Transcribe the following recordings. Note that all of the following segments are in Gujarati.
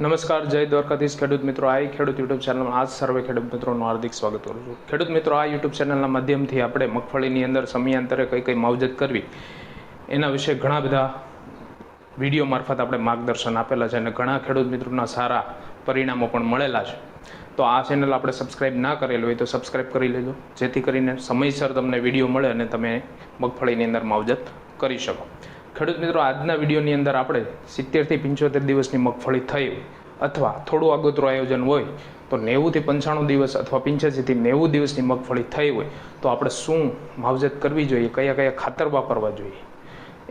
નમસ્કાર, જય દ્વારકાધીશ ખેડૂત મિત્રો. આ ખેડૂત યુટ્યુબ ચેનલમાં આજ સર્વે ખેડૂત મિત્રોનું હાર્દિક સ્વાગત કરું છું. ખેડૂત મિત્રો, આ યુટ્યુબ ચેનલના માધ્યમથી આપણે મગફળીની અંદર સમયાંતરે કઈ કઈ માવજત કરવી, એના વિશે ઘણા બધા વીડિયો મારફત આપણે માર્ગદર્શન આપેલા છે અને ઘણા ખેડૂત મિત્રોના સારા પરિણામો પણ મળેલા છે. તો આ ચેનલ આપણે સબસ્ક્રાઇબ ના કરેલું હોય તો સબસ્ક્રાઇબ કરી લેજો, જેથી કરીને સમયસર તમને વીડિયો મળે અને તમે મગફળીની અંદર માવજત કરી શકો. ખેડૂત મિત્રો, આજના વિડીયોની અંદર આપણે સિત્તેરથી પંચોતેર દિવસની મગફળી થઈ અથવા થોડું આગોતરું આયોજન હોય, તો નેવુંથી પંચાણું દિવસ અથવા પંચ્યાસીથી નેવું દિવસની મગફળી થઈ હોય, તો આપણે શું માવજત કરવી જોઈએ, કયા કયા ખાતર વાપરવા જોઈએ,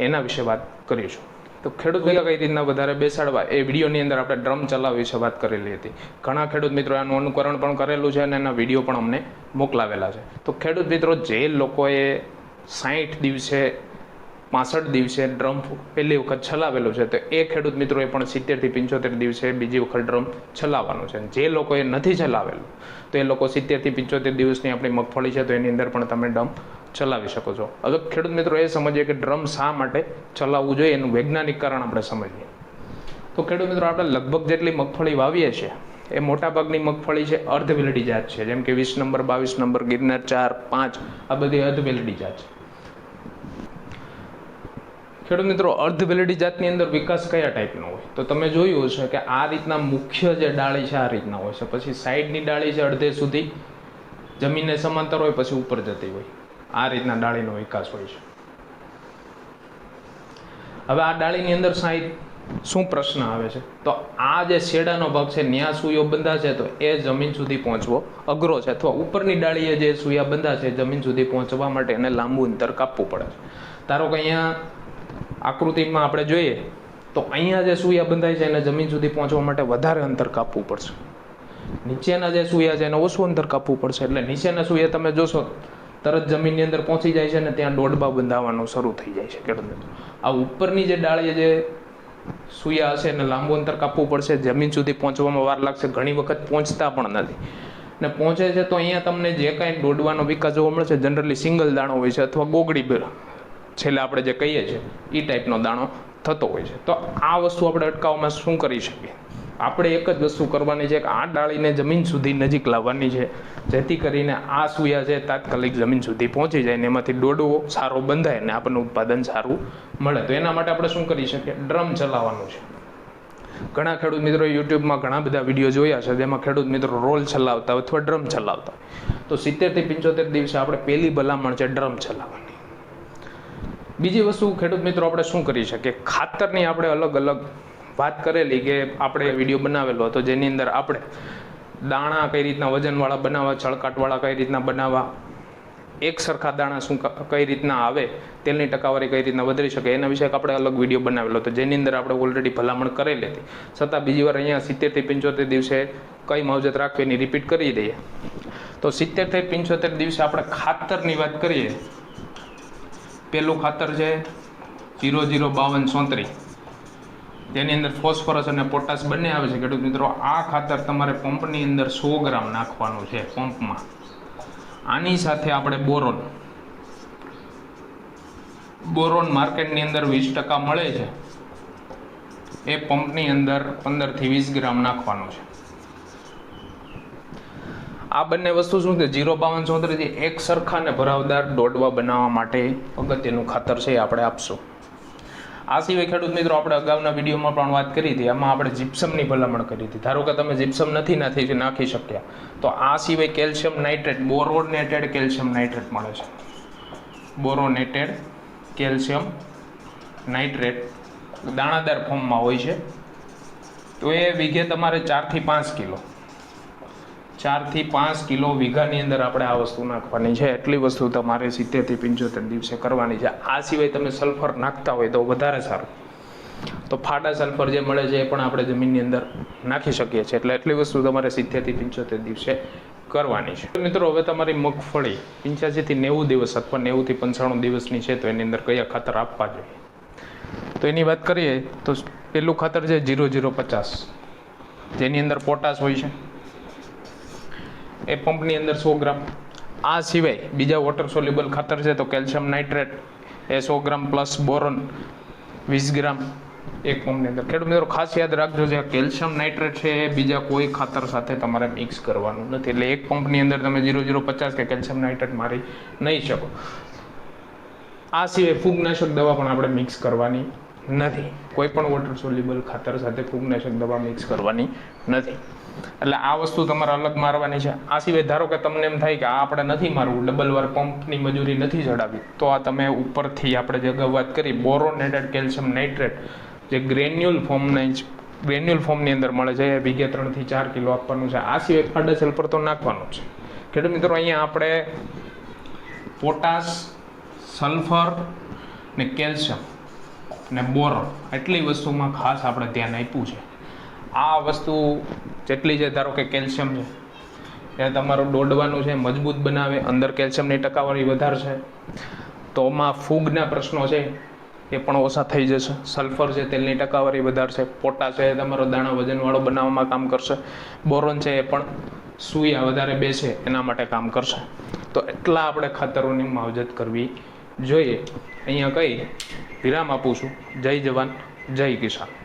એના વિશે વાત કરીશું. તો ખેડૂત મિત્ર, કઈ રીતના વધારે બેસાડવા, એ વિડીયોની અંદર આપણે ડ્રમ ચલાવ વિશે વાત કરેલી હતી. ઘણા ખેડૂત મિત્રો આનું અનુકરણ પણ કરેલું છે અને એના વીડિયો પણ અમને મોકલાવેલા છે. તો ખેડૂત મિત્રો, જે લોકોએ સાઠ દિવસે પાસઠ દિવસે ડ્રમ પહેલી વખત છલાવેલો છે. તો એ ખેડૂત મિત્રોએ પણ સિત્તેરથી પંચોતેર દિવસે બીજી વખત ડ્રમ છલાવવાનો છે. જે લોકોએ નથી છલાવેલું, તો એ લોકો સિત્તેરથી પંચોતેર દિવસની આપણી મગફળી છે, તો એની અંદર પણ તમે ડ્રમ ચલાવી શકો છો. હવે ખેડૂત મિત્રો એ સમજીએ કે ડ્રમ શા માટે ચલાવવું જોઈએ, એનું વૈજ્ઞાનિક કારણ આપણે સમજીએ. તો ખેડૂત મિત્રો, આપણે લગભગ જેટલી મગફળી વાવીએ છીએ, એ મોટાભાગની મગફળી છે અર્ધ વેલડી જાત છે. જેમ કે વીસ નંબર, બાવીસ નંબર, ગિરનાર ચાર, પાંચ, આ બધી અર્ધ વેલડી જાત છે. ખેડૂત મિત્રો, અર્ધ વેલડી જાતની અંદર વિકાસ કયા ટાઈપનો હોય? તો તમે જોયું હશે કે આ રીતના મુખ્ય જે ડાળી છે, આ રીતના હોય છે. પછી સાઈડની ડાળી છે અડધે સુધી. જમીનને સમાંતર હોય, પછી ઉપર જતી હોય. આ રીતના ડાળીનો વિકાસ હોય છે. હવે આ ડાળીની અંદર સાઈડ શું પ્રશ્ન આવે છે? તો આ જે શેડાનો ભાગ છે, ન્યા સુયો બંધાશે તો એ જમીન સુધી પહોંચવો અઘરો છે. અથવા ઉપરની ડાળીએ જે સુયા બંધા છે, જમીન સુધી પહોંચવા માટે એને લાંબુ અંતર કાપવું પડે છે. ધારો કે અહીંયા આકૃતિમાં આપણે જોઈએ તો અહીંયા જે સૂયા બંધાય છે એને જમીન સુધી પહોંચવા માટે વધારે અંતર કાપવું પડશે. નીચેના જે સૂયા છે એને ઓછું અંતર કાપવું પડશે. એટલે નીચેના સૂયા તમે જોશો, તરત જમીનની અંદર પહોંચી જાય છે અને ત્યાં દોડબા બંધાવવાનું શરૂ થઈ જાય છે. ખેડૂત આ ઉપરની જે ડાળીએ જે સૂયા હશે એને લાંબુ અંતર કાપવું પડશે. જમીન સુધી પહોંચવામાં વાર લાગશે. ઘણી વખત પહોંચતા પણ નથી. ને પહોંચે છે તો અહીંયા તમને જે કાંઈ દોડવાનો વિકાસ જોવા મળશે જનરલી સિંગલ દાણો હોય છે અથવા ગોગડી છેલ્લે આપણે જે કહીએ છીએ એ ટાઈપનો દાણો થતો હોય છે. તો આ વસ્તુ આપણે અટકાવવામાં શું કરી શકીએ? આપણે એક જ વસ્તુ કરવાની છે કે આ ડાળીને જમીન સુધી નજીક લાવવાની છે, જેથી કરીને આ સુયા છે તાત્કાલિક જમીન સુધી પહોંચી જાય ને એમાંથી દોડવો સારો બંધાય ને આપણને ઉત્પાદન સારું મળે. તો એના માટે આપણે શું કરી શકીએ? ડ્રમ ચલાવવાનું છે. ઘણા ખેડૂત મિત્રો યુટ્યુબમાં ઘણા બધા વીડિયો જોયા છે, જેમાં ખેડૂત મિત્રો રોલ ચલાવતા અથવા ડ્રમ ચલાવતા તો સિત્તેરથી પંચોતેર દિવસે આપણે પહેલી ભલામણ છે ડ્રમ ચલાવવાની. બીજી વસ્તુ, ખેડૂત મિત્રો, આપણે શું કરી શકીએ? ખાતરની આપણે અલગ અલગ વાત કરેલી કે આપણે વીડિયો બનાવેલો હતો, જેની અંદર આપણે દાણા કઈ રીતના વજનવાળા બનાવવા, છળકાટવાળા કઈ રીતના બનાવવા, એક સરખા દાણા શું કઈ રીતના આવે, તેલની ટકાવારી કઈ રીતના વધારી શકે, એના વિશે આપણે અલગ વીડિયો બનાવેલો હતો, જેની અંદર આપણે ઓલરેડી ભલામણ કરેલી હતી. છતાં બીજી વાર અહીંયા સિત્તેરથી પંચોતેર દિવસે કઈ માવજત રાખવી એની રિપીટ કરી દઈએ. તો સિત્તેરથી પંચોતેર દિવસે આપણે ખાતરની વાત કરીએ પેલું ખાતર છે જીરો જીરો બાવન સોત્રીસ તેની અંદર ફોસ્ફરસ અને પોટાશ બંને આવે છે. ખેડૂત મિત્રો, આ ખાતર તમારે પંપની અંદર સો ગ્રામ નાખવાનું છે પંપમાં. આની સાથે આપણે બોરોન. બોરોન માર્કેટની અંદર વીસ ટકા મળે છે. એ પંપની અંદર પંદરથી વીસ ગ્રામ નાખવાનું છે. આ બંને વસ્તુ શું છે? જીરો બાવન ચોત્રીસ એક સરખા ને ભરાવદાર દોડવા બનાવવા માટે અગત્યનું ખાતર છે એ આપણે આપશું. આ સિવાય ખેડૂત મિત્રો, આપણે અગાઉના વિડીયોમાં પણ વાત કરી હતી એમાં આપણે જીપ્સમની ભલામણ કરી હતી. ધારો કે તમે જીપ્સમ નથી નાખી નાખી શક્યા, તો આ સિવાય calcium nitrate, boronated calcium nitrate મળે છે. બોરોનેટેડ કેલ્શિયમ નાઇટ્રેટ દાણાદાર ફોર્મમાં હોય છે. તો એ વીઘે તમારે ચારથી પાંચ કિલો. ચારથી પાંચ કિલો વીઘાની અંદર આપણે આ વસ્તુ નાખવાની છે. એટલી વસ્તુ તમારે સિત્તેરથી પંચોતેર દિવસે કરવાની છે. આ સિવાય તમે સલ્ફર નાખતા હોય તો વધારે સારું. તો ફાટા સલ્ફર જે મળે છે એ પણ આપણે જમીનની અંદર નાખી શકીએ છીએ. એટલે એટલી વસ્તુ તમારે સિત્તેરથી પંચોતેર દિવસે કરવાની છે. મિત્રો, હવે તમારી મગફળી પંચ્યાસીથી નેવું દિવસ અથવા નેવુંથી પંચાણું દિવસની છે તો એની અંદર કયા ખાતર આપવા જોઈએ? તો એની વાત કરીએ તો પેલું ખાતર છે જીરો જીરો પચાસ. જેની અંદર પોટાશ હોય છે. એ પંપની અંદર સો ગ્રામ. આ સિવાય બીજા વોટર સોલ્યુબલ ખાતર છે તો કેલ્શિયમ નાઇટ્રેટ એ સો ગ્રામ પ્લસ બોરોન વીસ ગ્રામ એક પંપની અંદર. ખેડૂત મિત્રો, ખાસ યાદ રાખજો જે કેલ્શિયમ નાઇટ્રેટ છે એ બીજા કોઈ ખાતર સાથે તમારે મિક્સ કરવાનું નથી. એટલે એક પંપની અંદર તમે જીરો ઝીરો પચાસ કે કેલ્શિયમ નાઇટ્રેટ મારી નહીં શકો. આ સિવાય ફૂગનાશક દવા પણ આપણે મિક્સ કરવાની નથી. કોઈ પણ વોટર સોલ્યુબલ ખાતર સાથે ફૂગનાશક દવા મિક્સ કરવાની નથી. એટલે આ વસ્તુ તમારે અલગ મારવાની છે. આ સિવાય ધારો કે તમને એમ થાય કે આ આપણે નથી મારવું ડબલ વાર પંપની મજૂરી નથી ચડાવી તો આ તમે ઉપરથી આપણે જે અગાઉ વાત કરી બોરોનેટેડ કેલ્શિયમ નાઇટ્રેટ જે ગ્રેન્યુલ ફોર્મના ગ્રેન્યુલ ફોર્મની અંદર મળે છે, એ વીઘે ત્રણથી ચાર કિલો આપવાનું છે. આ સિવાય ખાડા સલ્ફર તો નાખવાનું છે ખેડૂત મિત્રો, અહીંયા આપણે પોટાશ સલ્ફર ને કેલ્શિયમ ને બોરોન એટલી વસ્તુમાં ખાસ આપણે ધ્યાન આપ્યું છે. આ વસ્તુ જેટલી છે, ધારો કે કેલ્શિયમ છે, એ તમારું દોડવાનું છે, મજબૂત બનાવે, અંદર કેલ્શિયમની ટકાવારી વધારશે, તો આમાં ફૂગના પ્રશ્નો છે, એ પણ ઓછા થઈ જશે. સલ્ફર છે, તેલની ટકાવારી વધારશે પોટા છે, એ તમારો દાણા વજનવાળો બનાવવામાં કામ કરશે બોરોન છે, એ પણ સૂયા વધારે બેસે, એના માટે કામ કરશે. તો એટલા આપણે ખાતરોની માવજત કરવી જોઈએ. અહીંયા કઈ વિરામ આપું છું. જય જવાન, જય કિસાન.